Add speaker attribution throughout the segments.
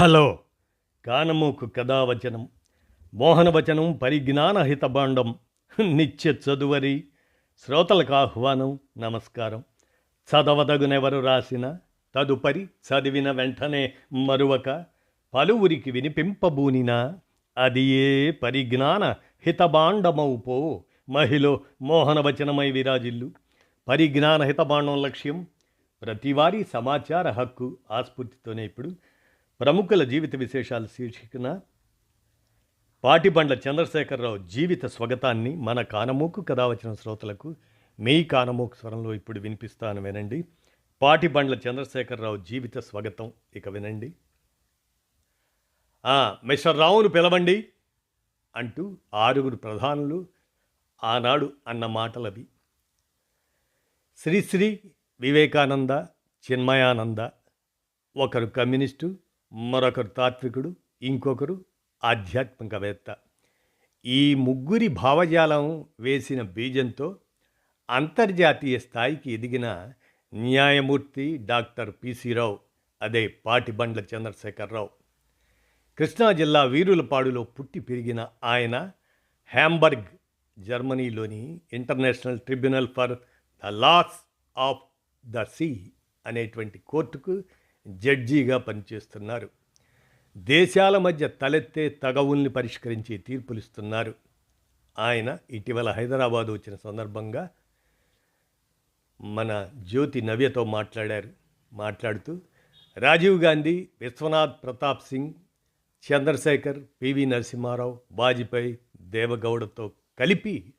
Speaker 1: Hello. కానమూకు కథావచనం మోహనవచనం పరిజ్ఞాన హితబాండం నిత్య చదువరి శ్రోతలకు ఆహ్వానం నమస్కారం. చదవదగునెవరు రాసిన తదుపరి చదివిన వెంటనే మరువక పలువురికి వినిపింపబూనినా అది ఏ పరిజ్ఞాన హితబాండమవు మహిళ మోహనవచనమై విరాజిల్లు. పరిజ్ఞాన హితబాండం లక్ష్యం ప్రతివారీ సమాచార హక్కు ఆస్ఫూర్తితోనే ఇప్పుడు ప్రముఖుల జీవిత విశేషాలు శీర్షికన పాటిబండ్ల చంద్రశేఖరరావు జీవిత స్వగతాన్ని మన కానమూకు కథ వచ్చిన శ్రోతలకు మీ కానమూకు స్వరంలో ఇప్పుడు వినిపిస్తాను వినండి. పాటిబండ్ల చంద్రశేఖరరావు జీవిత స్వగతం ఇక వినండి. మిస్టర్ రావును పిలవండి అంటూ ఆరుగురు ప్రధానులు ఆనాడు అన్న మాటలవి. శ్రీశ్రీ వివేకానంద చిన్మయానంద ఒకరు కమ్యూనిస్టు మరొకరు తాత్వికుడు ఇంకొకరు ఆధ్యాత్మికవేత్త. ఈ ముగ్గురి భావజాలం వేసిన బీజంతో అంతర్జాతీయ స్థాయికి ఎదిగిన న్యాయమూర్తి డాక్టర్ పిసి రావు అదే పాటిబండ్ల చంద్రశేఖరరావు. కృష్ణా జిల్లా వీరులపాడులో పుట్టి పెరిగిన ఆయన Hamburg జర్మనీలోని international tribunal for the laws of the sea అనేటువంటి కోర్టుకు జడ్జీగా పనిచేస్తున్నారు. దేశాల మధ్య తలెత్తే తగవుల్ని పరిష్కరించి తీర్పులిస్తున్నారు. ఆయన ఇటీవల హైదరాబాద్ వచ్చిన సందర్భంగా మన జ్యోతి నవ్యతో మాట్లాడారు. మాట్లాడుతూ రాజీవ్ గాంధీ విశ్వనాథ్ ప్రతాప్ సింగ్ చంద్రశేఖర్ పివి నరసింహారావు వాజ్పేయి దేవగౌడతో కలిపి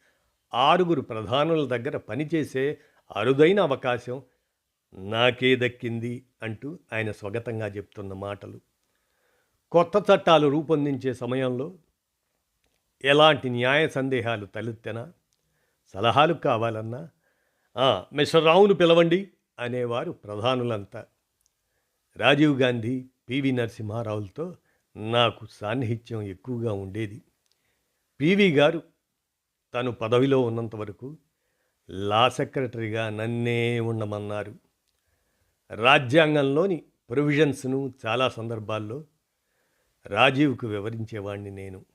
Speaker 1: ఆరుగురు ప్రధానుల దగ్గర పనిచేసే అరుదైన అవకాశం నాకే దక్కింది అంటూ ఆయన స్వగతంగా చెప్తున్న మాటలు. కొత్త చట్టాలు రూపొందించే సమయంలో ఎలాంటి న్యాయ సందేహాలు తలెత్తనా? సలహాలు కావాలన్నా? మిస్టర్ రావును పిలవండి అనేవారు ప్రధానులంతా. రాజీవ్ గాంధీ పివి నరసింహారావులతో నాకు సాన్నిహిత్యం ఎక్కువగా ఉండేది. పివి గారు తను పదవిలో ఉన్నంత వరకు లా సెక్రటరీగా నన్నే ఉండమన్నారు. రాజ్యాంగంలోని ప్రొవిజన్స్ను చాలా సందర్భాల్లో రాజీవ్కు వివరించేవాణ్ణి నేను.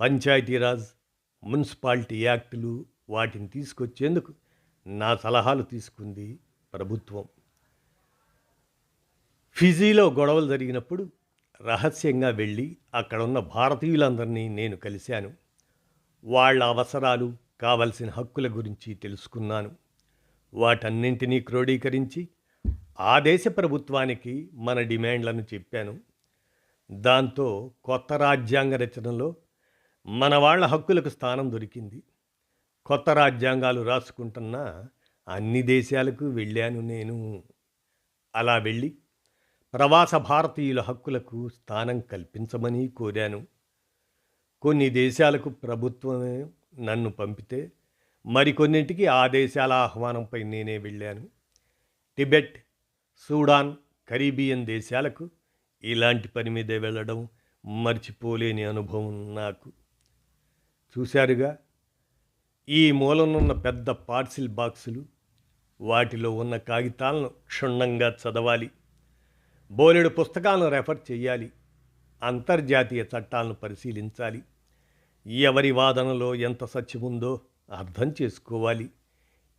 Speaker 1: పంచాయతీరాజ్ మున్సిపాలిటీ యాక్టులు వాటిని తీసుకొచ్చేందుకు నా సలహాలు తీసుకుంది ప్రభుత్వం. ఫిజీలో గొడవలు జరిగినప్పుడు రహస్యంగా వెళ్ళి అక్కడ ఉన్న భారతీయులందరినీ నేను కలిశాను. వాళ్ళ అవసరాలు కావలసిన హక్కుల గురించి తెలుసుకున్నాను. వాటన్నింటినీ క్రోడీకరించి ఆ దేశ ప్రభుత్వానికి మన డిమాండ్లను చెప్పాను. దాంతో కొత్త రాజ్యాంగ రచనలో మన వాళ్ళ హక్కులకు స్థానం దొరికింది. కొత్త రాజ్యాంగాలు రాసుకుంటున్న అన్ని దేశాలకు వెళ్ళాను నేను. అలా వెళ్ళి ప్రవాస భారతీయుల హక్కులకు స్థానం కల్పించమని కోరాను. కొన్ని దేశాలకు ప్రభుత్వమే నన్ను పంపితే మరికొన్నింటికి ఆ దేశాల ఆహ్వానంపై నేనే వెళ్ళాను. టిబెట్ సూడాన్ కరీబియన్ దేశాలకు ఇలాంటి పని మీదే వెళ్ళడం మర్చిపోలేని అనుభవం నాకు. చూశారుగా ఈ మూలనున్న పెద్ద పార్సిల్ బాక్సులు వాటిలో ఉన్న కాగితాలను క్షుణ్ణంగా చదవాలి బోలెడు పుస్తకాలను రెఫర్ చేయాలి అంతర్జాతీయ చట్టాలను పరిశీలించాలి ఎవరి వాదనలో ఎంత సత్యముందో అర్థం చేసుకోవాలి.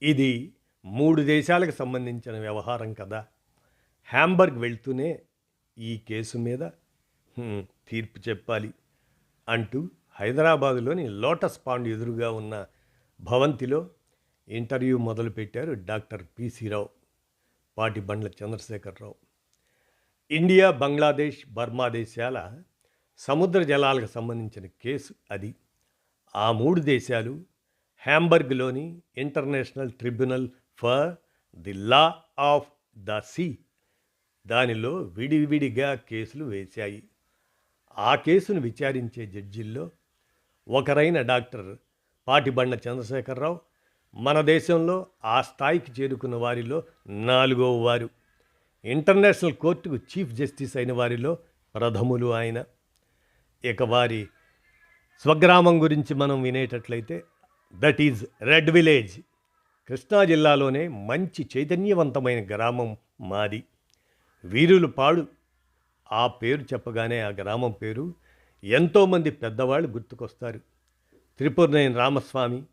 Speaker 1: ఇది మూడు దేశాలకు సంబంధించిన వ్యవహారం కదా. హ్యాంబర్గ్ వెళ్తూనే ఈ కేసు మీద తీర్పు చెప్పాలి అంటూ హైదరాబాదులోని లోటస్ పాండ్ ఎదురుగా ఉన్న భవంతిలో ఇంటర్వ్యూ మొదలుపెట్టారు doctor PC Rao Pati Bandla Chandrasekhara Rao. India Bangladesh Burma దేశాల సముద్ర జలాలకు సంబంధించిన కేసు అది. ఆ మూడు దేశాలు హ్యాంబర్గ్లోని international tribunal for the law of the sea. దానిలో విడివిడిగా కేసులు వేశాయి. ఆ కేసును విచారించే జడ్జిల్లో ఒకరైన డాక్టర్ పాటిబండ చంద్రశేఖరరావు మన దేశంలో ఆ స్థాయికి చేరుకున్న వారిలో నాలుగో వారు. ఇంటర్నేషనల్ కోర్టుకు చీఫ్ జస్టిస్ అయిన వారిలో ప్రథములు ఆయన. ఇక వారి స్వగ్రామం గురించి మనం వినేటట్లయితే that is red village Krishna జిల్లాలోనే మంచి చైతన్యవంతమైన గ్రామం మాది. వీరులు పాడు. ఆ పేరు చెప్పగానే ఆ గ్రామం పేరు. ఎంతోమంది పెద్దవాళ్ళు గుర్తుకొస్తారు. త్రిపురనేని రామస్వామి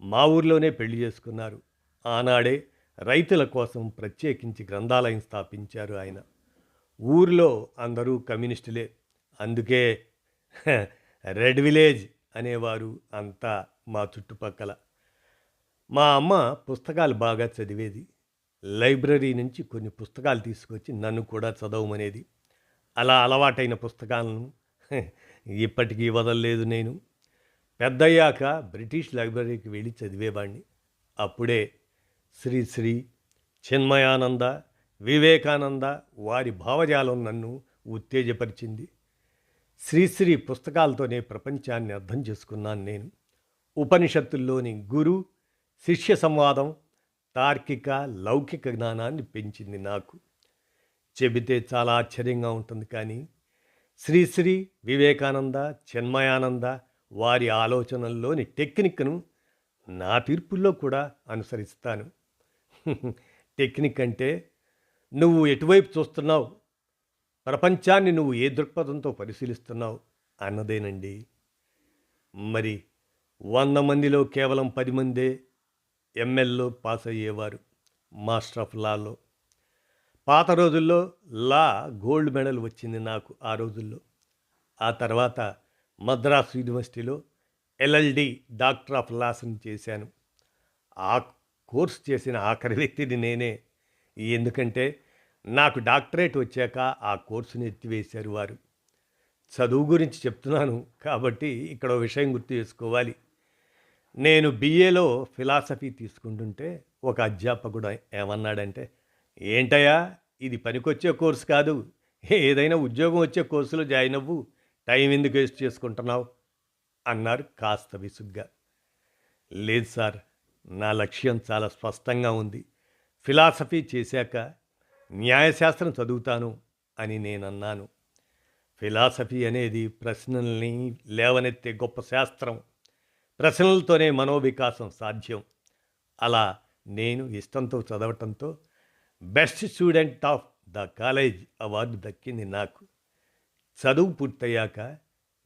Speaker 1: మా ఊర్లోనే పెళ్ళి చేసుకున్నారు. ఆనాడే రైతుల కోసం ప్రత్యేకించి గ్రంథాలయం స్థాపించారు ఆయన. ఊరిలో అందరూ కమ్యూనిస్టులే. అందుకే రెడ్ విలేజ్ అనేవారు అంతా మా చుట్టుపక్కల. మా అమ్మ పుస్తకాలు బాగా చదివేది. లైబ్రరీ నుంచి కొన్ని పుస్తకాలు తీసుకొచ్చి నన్ను కూడా చదవమనేది. అలా అలవాటైన పుస్తకాలను ఇప్పటికీ వదలలేదు నేను. పెద్దయ్యాక బ్రిటిష్ లైబ్రరీకి వెళ్ళి చదివేవాడిని అప్పుడే శ్రీ శ్రీ చిన్మయానంద వివేకానంద వారి భావజాలం నన్ను ఉత్తేజపరిచింది. శ్రీశ్రీ పుస్తకాలతోనే ప్రపంచాన్ని అర్థం చేసుకున్నాను నేను. ఉపనిషత్తుల్లోని గురు శిష్య సంవాదం తార్కిక లౌకిక జ్ఞానాన్ని పెంచింది నాకు. చెబితే చాలా ఆశ్చర్యంగా ఉంటుంది కానీ శ్రీశ్రీ వివేకానంద చిన్మయానంద వారి ఆలోచనల్లోని టెక్నిక్ను నా తీర్పుల్లో కూడా అనుసరిస్తాను. టెక్నిక్ అంటే నువ్వు ఎటువైపు చూస్తున్నావు? ప్రపంచాన్ని నువ్వు ఏ దృక్పథంతో పరిశీలిస్తున్నావు? అన్నదేనండి. మరి వంద మందిలో కేవలం పది మందే? ఎంఎల్లో పాస్ అయ్యేవారు మాస్టర్ ఆఫ్ లాలో. పాత రోజుల్లో లా గోల్డ్ మెడల్ వచ్చింది నాకు ఆ రోజుల్లో. ఆ తర్వాత మద్రాస్ యూనివర్సిటీలో ఎల్ఎల్డి డాక్టర్ ఆఫ్ లాస్ని చేశాను. ఆ కోర్స్ చేసిన ఆఖరి వ్యక్తిని నేనే. ఎందుకంటే నాకు డాక్టరేట్ వచ్చాక ఆ కోర్సును ఎత్తివేశారు వారు. చదువు గురించి చెప్తున్నాను కాబట్టి ఇక్కడ విషయం గుర్తు చేసుకోవాలి. నేను బిఏలో ఫిలాసఫీ తీసుకుంటుంటే ఒక అధ్యాపకుడు ఏమన్నాడంటే ఏంటయ్యా ఇది పనికొచ్చే కోర్సు కాదు. ఏదైనా ఉద్యోగం వచ్చే కోర్సులో జాయిన్ అవ్వు. టైం ఎందుకు వేస్ట్ చేసుకుంటున్నావు? అన్నారు కాస్త విసుగ్గా. లేదు సార్ నా లక్ష్యం చాలా స్పష్టంగా ఉంది. ఫిలాసఫీ చేశాక న్యాయశాస్త్రం చదువుతాను అని నేను అన్నాను ఫిలాసఫీ అనేది ప్రశ్నల్ని లేవనెత్తే గొప్ప శాస్త్రం. ప్రశ్నలతోనే మనోవికాసం సాధ్యం. అలా నేను ఇష్టంతో చదవటంతో best student of the college award దక్కింది నాకు. చదువు పూర్తయ్యాక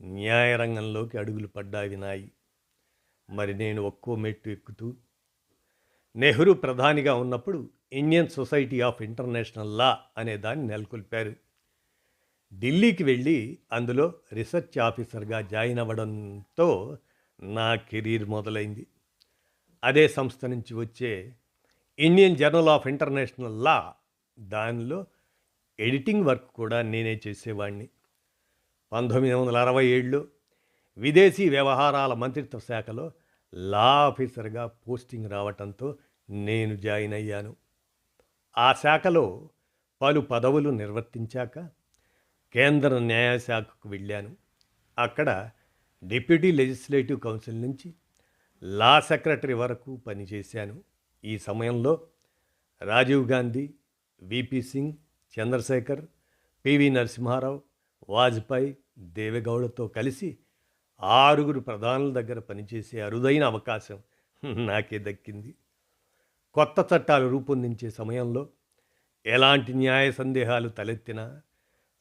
Speaker 1: న్యాయరంగంలోకి అడుగులు పడ్డావినాయి మరి నేను ఒక్కో మెట్టు ఎక్కుతూ నెహ్రూ ప్రధానిగా ఉన్నప్పుడు Indian society of international law అనే దాన్ని నెలకొల్పారు. ఢిల్లీకి వెళ్ళి అందులో రీసెర్చ్ ఆఫీసర్గా జాయిన్ అవ్వడంతో నా కెరీర్ మొదలైంది. అదే సంస్థ నుంచి వచ్చే Indian journal of international law దానిలో ఎడిటింగ్ వర్క్ కూడా నేనే చేసేవాడిని పంతొమ్మిది వందల అరవై ఏడులో విదేశీ వ్యవహారాల మంత్రిత్వ శాఖలో లా ఆఫీసర్గా పోస్టింగ్ రావటంతో నేను జాయిన్ అయ్యాను. ఆ శాఖలో పలు పదవులు నిర్వర్తించాక కేంద్ర న్యాయశాఖకు వెళ్ళాను. అక్కడ డిప్యూటీ లెజిస్లేటివ్ కౌన్సిల్ నుంచి లా సెక్రటరీ వరకు పనిచేశాను. ఈ సమయంలో రాజీవ్ గాంధీ విపి సింగ్ చంద్రశేఖర్ పివి నరసింహారావు వాజ్పేయి దేవేగౌడతో కలిసి ఆరుగురు ప్రధానుల దగ్గర పనిచేసే అరుదైన అవకాశం నాకే దక్కింది. కొత్త చట్టాలు రూపొందించే సమయంలో ఎలాంటి న్యాయ సందేహాలు తలెత్తినా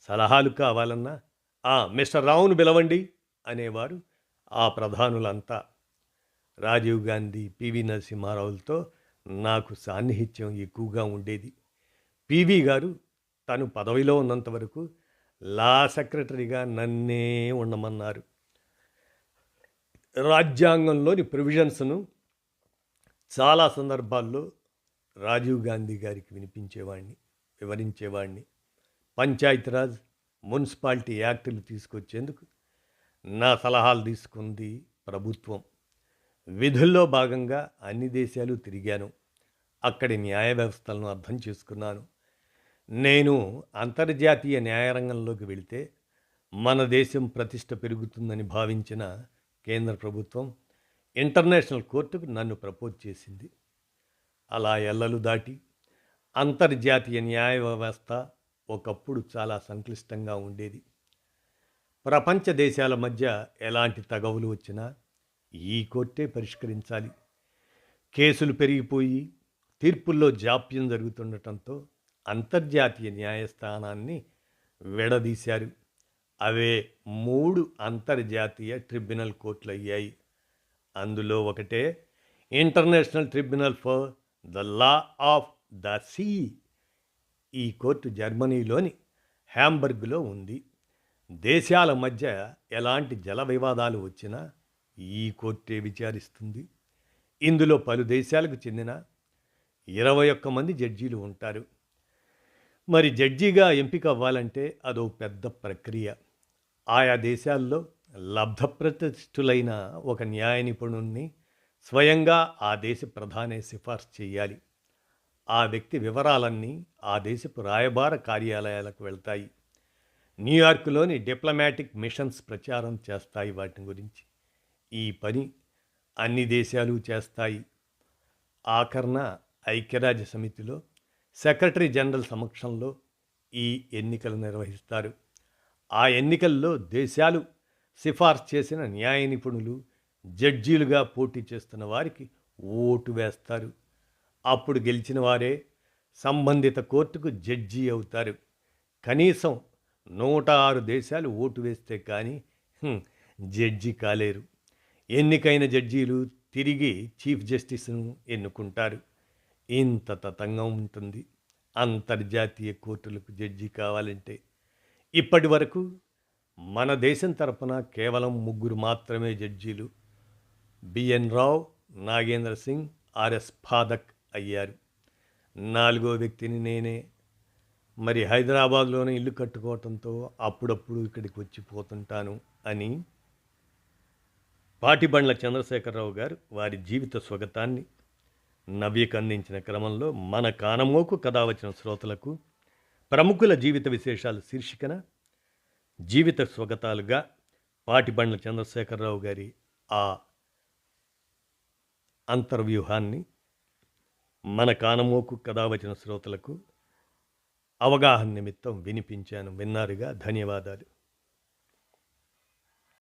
Speaker 1: సలహాలు కావాలన్నా మిస్టర్ రావును పిలవండి అనేవారు ఆ ప్రధానులంతా. రాజీవ్ గాంధీ పివి నరసింహారావులతో నాకు సాన్నిహిత్యం ఎక్కువగా ఉండేది. పివి గారు తను పదవిలో ఉన్నంత వరకు లా సెక్రటరీగా నన్నే ఉండమన్నారు. రాజ్యాంగంలోని ప్రొవిజన్స్ను చాలా సందర్భాల్లో రాజీవ్ గాంధీ గారికి వినిపించేవాడిని వివరించేవాడిని. పంచాయతీరాజ్ మున్సిపాలిటీ యాక్టులు తీసుకొచ్చేందుకు నా సలహాలు తీసుకుంది ప్రభుత్వం. విధుల్లో భాగంగా అన్ని దేశాలు తిరిగాను. అక్కడి న్యాయ వ్యవస్థలను అర్థం చేసుకున్నాను. నేను అంతర్జాతీయ న్యాయరంగంలోకి వెళితే మన దేశం ప్రతిష్ట పెరుగుతుందని భావించిన కేంద్ర ప్రభుత్వం ఇంటర్నేషనల్ కోర్టుకు నన్ను ప్రపోజ్ చేసింది. అలా ఎల్లలు దాటి అంతర్జాతీయ న్యాయ వ్యవస్థ ఒకప్పుడు చాలా సంక్లిష్టంగా ఉండేది. ప్రపంచ దేశాల మధ్య ఎలాంటి తగవులు వచ్చినా ఈ కోర్టే పరిష్కరించాలి. కేసులు పెరిగిపోయి తీర్పుల్లో జాప్యం జరుగుతుండటంతో అంతర్జాతీయ న్యాయస్థానాన్ని విడదీశారు. అవే మూడు అంతర్జాతీయ ట్రిబ్యునల్ కోర్టులు అయ్యాయి. అందులో ఒకటే international tribunal for the law of the sea. ఈ కోర్టు జర్మనీలోని హ్యాంబర్గ్లో ఉంది. దేశాల మధ్య ఎలాంటి జల వివాదాలు వచ్చినా ఈ కోర్టే విచారిస్తుంది. ఇందులో పలు దేశాలకు చెందిన ఇరవై ఒక్క మంది జడ్జీలు ఉంటారు. మరి జడ్జిగా ఎంపిక అవ్వాలంటే అదో పెద్ద ప్రక్రియ. ఆయా దేశాల్లో లబ్ధప్రతిష్ఠులైన ఒక న్యాయ నిపుణుణ్ణి స్వయంగా ఆ దేశ ప్రధానే సిఫార్సు చేయాలి. ఆ వ్యక్తి వివరాలన్నీ ఆ దేశపు రాయబార కార్యాలయాలకు వెళ్తాయి. న్యూయార్క్లోని డిప్లొమాటిక్ మిషన్స్ ప్రచారం చేస్తాయి వాటి గురించి. ఈ పని అన్ని దేశాలు చేస్తాయి. ఆఖరణ ఐక్యరాజ్య సమితిలో సెక్రటరీ జనరల్ సమక్షంలో ఈ ఎన్నికలు నిర్వహిస్తారు. ఆ ఎన్నికల్లో దేశాలు సిఫార్సు చేసిన న్యాయ నిపుణులు జడ్జీలుగా పోటీ చేస్తున్న వారికి ఓటు వేస్తారు. అప్పుడు గెలిచిన వారే సంబంధిత కోర్టుకు జడ్జి అవుతారు. కనీసం నూట ఆరు దేశాలు ఓటు వేస్తే కానీ జడ్జి కాలేరు. ఎన్నికైన జడ్జీలు తిరిగి చీఫ్ జస్టిస్ను ఎన్నుకుంటారు. ఇంత తతంగం ఉంటుంది. అంతర్జాతీయ కోర్టులకు జడ్జి కావాలంటే ఇప్పటి వరకు మన దేశం తరపున కేవలం ముగ్గురు మాత్రమే జడ్జీలు. బిఎన్ రావు నాగేంద్ర సింగ్ ఆర్ఎస్ ఫాదక్ అయ్యారు. నాలుగో వ్యక్తిని నేనే మరి హైదరాబాద్లోనే ఇల్లు కట్టుకోవటంతో అప్పుడప్పుడు ఇక్కడికి వచ్చి పోతుంటాను అని పాటిబండ్ల చంద్రశేఖరరావు గారు వారి జీవిత స్వగతాన్ని నవ్యకు అందించిన క్రమంలో మన కానమోకు కథ వచ్చిన శ్రోతలకు ప్రముఖుల జీవిత విశేషాలు శీర్షికన జీవిత స్వగతాలుగా పాటిబండ్ల చంద్రశేఖరరావు గారి ఆ అంతర్వ్యూహాన్ని మన కానమోకు కథ వచ్చిన శ్రోతలకు అవగాహన నిమిత్తం వినిపించాను. విన్నారుగా? ధన్యవాదాలు.